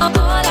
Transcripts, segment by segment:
a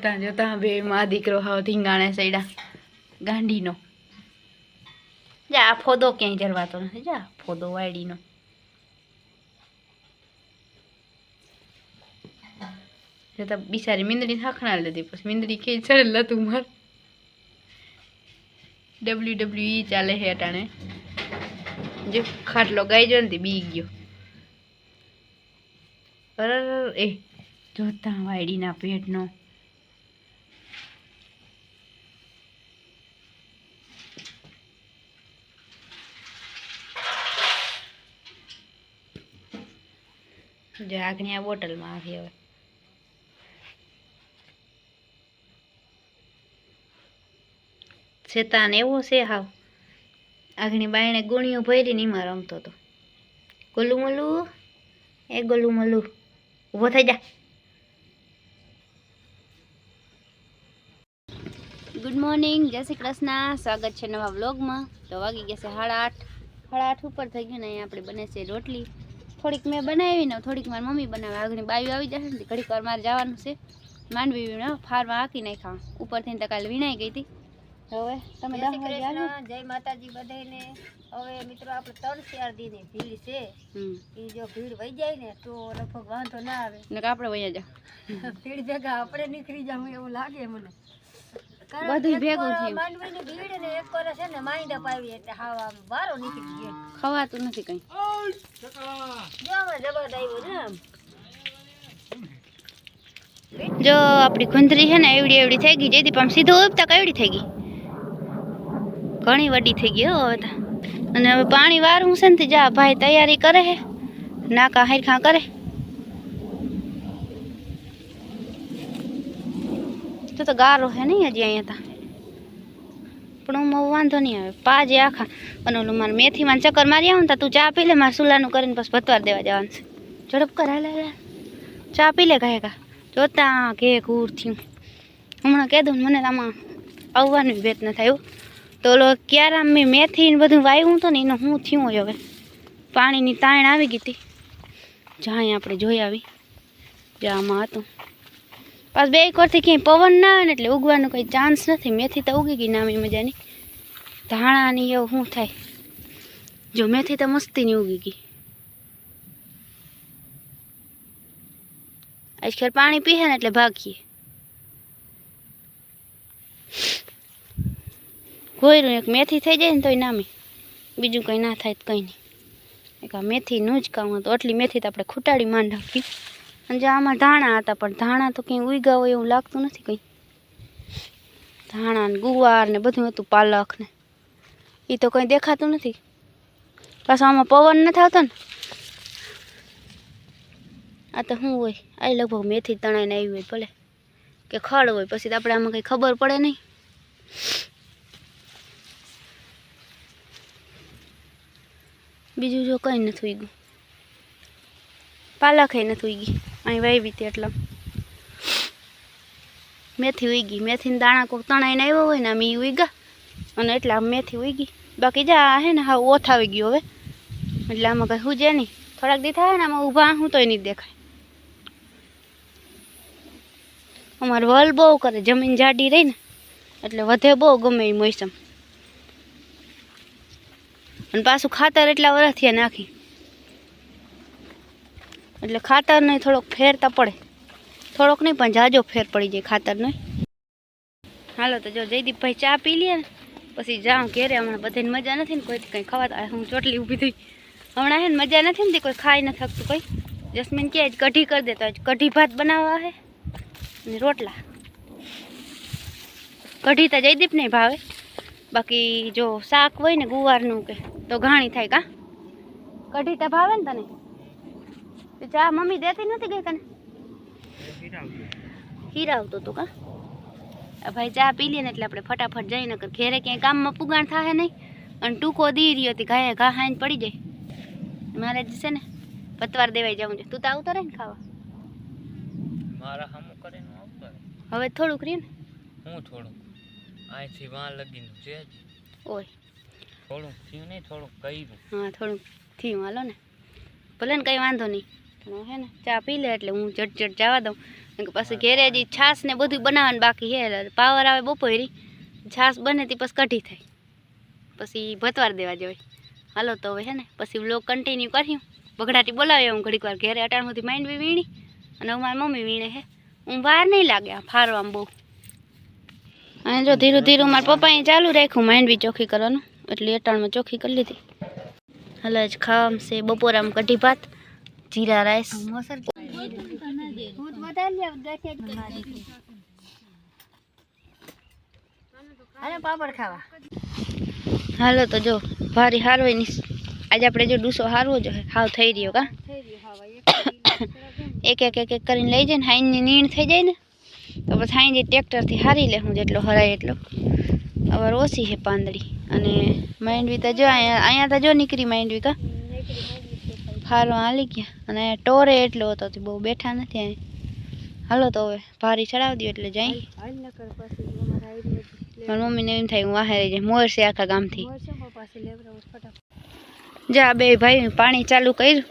જોતા જોતા બે માં દીકરો હાવ ધીંગાણે સૈડા. ગાંડીનો. જા, આ ફોદો ક્યાંય જરવાતો નથી. જા, ફોદો વાયડીનો જોતા બિચારી મીંદડી થાખણા લીધી. પછી મીંદડી કે ચડેલ તું માર. ડબલ્યુ ડબલ્યુ ઈ ચાલે છે અટાણે. જે ખાટલો ગાઈ જો ને તે બી ગયો. અરર એ, જોતા વાયડીના પેટનો. જો આ બોટલમાં આવી હવે. શેતાન એવો છે હાવ. આગની બાયણે ગુણીઓ ભરીને એમાં રમતો હતો. ગોલું મલું, એ ગોલું મલું, ઊભો થઈ જા. ગુડ મોર્નિંગ જય શ્રી કૃષ્ણ. સ્વાગત છે નવા વ્લોગમાં. તો વાગી ગયા છે સાડા આઠ. સાડા આઠ ઉપર થઈ ગયું ને અહીંયા આપણે બને છે રોટલી. થોડીક મેં બનાવી ને થોડીક મારી મમ્મી બનાવે. આગળ બાયું આવી જશે ને ઘડીક વાર મારે જવાનું છે. માંડવી વીણા ફારમાં હાકી નાખ્યા. ઉપરથી તો કાલે વીણાઈ ગઈ હતી. હવે તમે જય જય માતાજી બધાને હવે મિત્રો આપણે ત્રણ ચાર દીની ભીડ છે. એ જો ભીડ વહી જાય ને તો લગભગ વાંધો ના આવે. ને આપણે વહી જા ભીડ ભેગા આપણે નીકળી જાવ એવું લાગે મને. બધું ભેગું થયું. માંડવીની ભીડ ને એક પર છે ને માંડપ આવી એટલે હાવ આમ બારો નીકળી ગયો. ખવાતું નથી કઈ. જો જબરદ આવ્યો ને આમ. જો આપણી ખુંદરી છે ને એવડી એવડી થઈ ગઈ જેથી પણ સીધું ઉપતા કેવડી થઈ ગઈ? ઘણી વડી થઈ ગઈ હો હવે અને હવે પાણી વારું છે ને જા ભાઈ તૈયારી કરે હે. નાકા હરખા કરે. તો તો ગારો હે નહીં હજી અહીંયા તા. પણ હું વાંધો નહીં આવે. પાજે આખા. અને ઓલું મારે મેથીમાં ચક્કર મારી આવું તો તું ચા પી લે, મારે સુલાનું કરીને પછી ભતવાર દેવા જવાનું છે. ઝડપ કર, હાલે ચા પી લે કહે કા જોતા કે કૂર થયું. હમણાં ને મને તો આમાં આવવાનું ભેત ન થાય તો ઓલો ક્યારે મેં મેથી ને બધું વાવ્યું હતું ને એનું શું થયું હોય હવે. પાણીની તાણ આવી ગઈ હતી. જ્યાં આપણે જોઈ આવી. જ્યાં આમાં હતું. પાછ બે એક વારથી ક્યાંય પવન ના આવે ને એટલે ઉગવાનો કંઈ ચાન્સ નથી. મેથી તો ઉગી ગઈ નામી મજાની. ધાણાની એવું શું થાય? જો મેથી તો મસ્તીની ઉગી ગઈ. આજકાલ પાણી પીએ ને એટલે ભાગીએ કોયરું એક મેથી થઈ જાય ને તોય નામી. બીજું કંઈ ના થાય કંઈ નહીં. એક આ મેથીનું જ કામ હતું. આટલી મેથી તો આપણે ખૂટાડી માંડ આપી અને જે આમાં ધાણા હતા, પણ ધાણા તો કંઈ ઉગ્યા હોય એવું લાગતું નથી કંઈ. ધાણા ને ગુવાર ને બધું હતું પાલક ને. એ તો કંઈ દેખાતું નથી. પાછો આમાં પવન નથી આવતો ને. આ તો શું હોય? આ લગભગ મેથી તણાઈને આવી હોય ભલે. કે ખડ હોય, પછી તો આપણે આમાં કંઈ ખબર પડે નહીં. બીજું જો કંઈ નથી ઉગ્યું. પાલક એ નથી ઉગી અહીં વાવી હતી એટલે. મેથી ઉગી મેથીના દાણા કોઈક તણાઈને આવ્યો હોય ને આમ ઈ ઉગ્યા અને એટલે આમ મેથી ઉગી બાકી જા હે ને હા ઓથા આવી ગયો હવે. એટલે આમાં કંઈ હુજે નહીં. થોડાક દી થાય ને આમાં ઊભા હું તોય નહીં દેખાય. અમારે વલ બહુ કરે. જમીન જાડી રહી ને. એટલે વધે બહુ ગમે એ મોસમ. અને પાછું ખાતર એટલા વરસથી નાખી. એટલે ખાતરને થોડોક ફેર તો પડે. થોડોક નહીં, પણ જાજો ફેર પડી જાય ખાતરનો. હાલો, તો જો જયદીપભાઈ ચા પી લે ને, પછી જાઉં ઘેરે. હમણાં બધાને મજા નથી ને કોઈ કંઈ ખવાતા. હું ચોટલી ઊભી થઈ. હમણાં હે ને મજા નથી ને, કોઈ ખાઈ ન થકતું કોઈ. જસ્મીન કે આજ કઢી કરી દે તો કઢી ભાત બનાવવા હે. ને રોટલા. કઢી તો જયદીપ નહીં ભાવે. બાકી જો શાક હોય ને ગુવારનું કે, તો ઘાણી થાય કા. કઢી તો ભાવે ને તને? ચા મમ્મી દેતી નથી ગઈ તને? હીરાવતો તો કા? ભાઈ ચા પી લે ને એટલે આપણે ફટાફટ જઈને કર ઘેરે ક્યાંય કામમાં પુગાણ થાય નહીં. અને ટૂંકો દી રહ્યો હતી ઘાએ ઘા હાઈને પડી જાય. મારે જ છે ને પતવાર દેવાઈ જવું છે. તું તો આવતો રહે ને ખાવા? મારા હમું કરીને આવતો હવે થોડુંક રહ્યું ને? હું થોડુંક? અહીંથી વાં લગીનું છે ઓય. થોડુંક થયું નહીં થોડુંક કર્યું. હા થોડુંક થયું હાલો ને. ભલે ને કંઈ વાંધો નહીં. પણ હે ને, ચા પી લે એટલે હું જટ જવા દઉં. કે પછી ઘેરે હજી છાશ ને બધું બનાવવાનું બાકી હે પાવર આવે બપોરી. છાશ બને તે પછી કઢી થાય. પછી ભતવાર દેવા જવાય. હાલો તો હવે હે ને, પછી બ્લોગ કન્ટિન્યુ કર્યું બગડાટી બોલાવી હું ઘડીક વાર ઘેરે અટાણ સુધી માઇન્ડ બી વીણી. અને હું મારી મમ્મી વીણે હે. હું બહાર નહીં લાગે આ ફારવામાં બહુ. અને જો ધીરું ધીરું મારા પપ્પાએ ચાલુ રાખ્યું બી ચોખ્ખી કરવાનું. એટલે અટાણમાં ચોખ્ખી કરી લીધી. હાલ જ ખાવામાં છે બપોરામાં કઢી ભાત. જીરા રાઈસ. અને પાપડ ખાવા. હાલો તો જો ભારી હારવાયની આજે આપણે જો ડૂસો હારવો જો હાવ થઈ રહ્યો કા? એક એક એક એક કરીને લઈ જાય ને હાઈની નીણ થઈ જાય ને તો પછી હાઈની ટ્રેક્ટરથી હારી લે હું જેટલો હરાય એટલો. અવાર ઓછી છે પાંદડી અને માંડવી તો જો અહીંયા અહીંયા તો જો નીકળી માંડવી કા? ફારવા હાલી ગયા. અને ટોરે એટલો હતો તે બહુ બેઠા નથી અહીં. હાલો તો હવે ભારી ચડાવી દો એટલે જઈ. પણ મારી મમ્મીને એમ થાય હું વાહે રહી જાય મોર છે આખા ગામથી. જા બે ભાઈ પાણી ચાલુ કર્યું.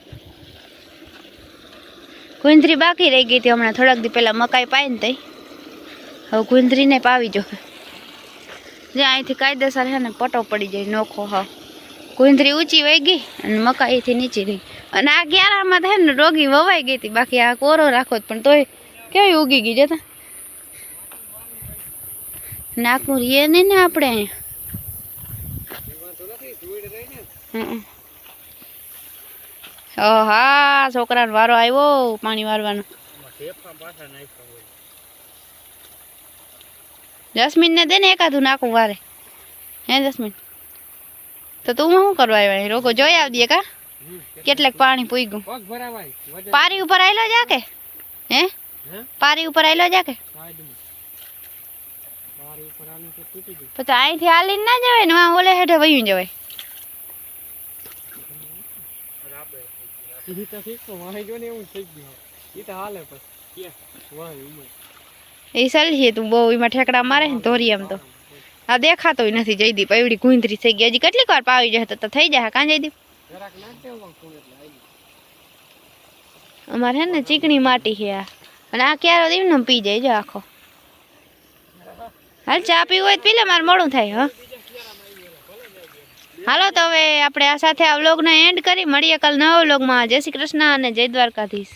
ગુંદરી બાકી રહી ગઈ હતી હમણાં. થોડાક દી પહેલાં મકાઈ પાય ને તઈ. હવે ગુંદરીને પાવી જો. જે અહીંથી કાયદેસર છે ને પટો પડી જાય નોખો હા ગુંદરી ઊંચી વહી ગઈ અને મકાઈથી નીચી રહી અને આ ગ્યારામાં થાય ને રોગી વવાઈ ગઈ હતી. બાકી આ કોરો રાખો પણ તોય કેવી ઉગી ગઈ જતા? નાકનું રીએ નહીં ને આપણે અહીંયા હા છોકરાનો વારો આવ્યો, પાણી વારવાનો. જસ્મીન ને દે ને એકાદું નાખું વારે. હે જસ્મીન? તો તું શું કરવા આવ્યા? રોકો જોઈ આવજે કા. કેટલાક પાણી પૂગ્યું. ગયું પારી ઉપર આયલો જા કે હે? પારી ઉપર આયલો જા કે પછી અહીંથી હાલીને ના જવાય ને વાં ઓલે હેઠે વયું જવાય. તો એ ચાલી તું બહુ એમાં ઠેકડા મારે ધોરી એમ તો. આ દેખાતોય નથી જયદીપ એવડી ગુંદરી થઈ ગઈ. હજી કેટલીક વાર પાવી જશે તો થઈ જાય કાં જયદીપ? દેવું અમારે હે ને ચીકણી માટી છે આ. અને આ ક્યારો દીવને પી જાય જો આખો. હાલ ચા પીવું હોય તો પી લે મારે મોડું થાય હા. હાલો તો હવે આપણે આ સાથે આ વ્લોગને એન્ડ કરી. મળીએ કાલ નવા વ્લોગમાં જય શ્રી કૃષ્ણ અને જય દ્વારકાધીશ.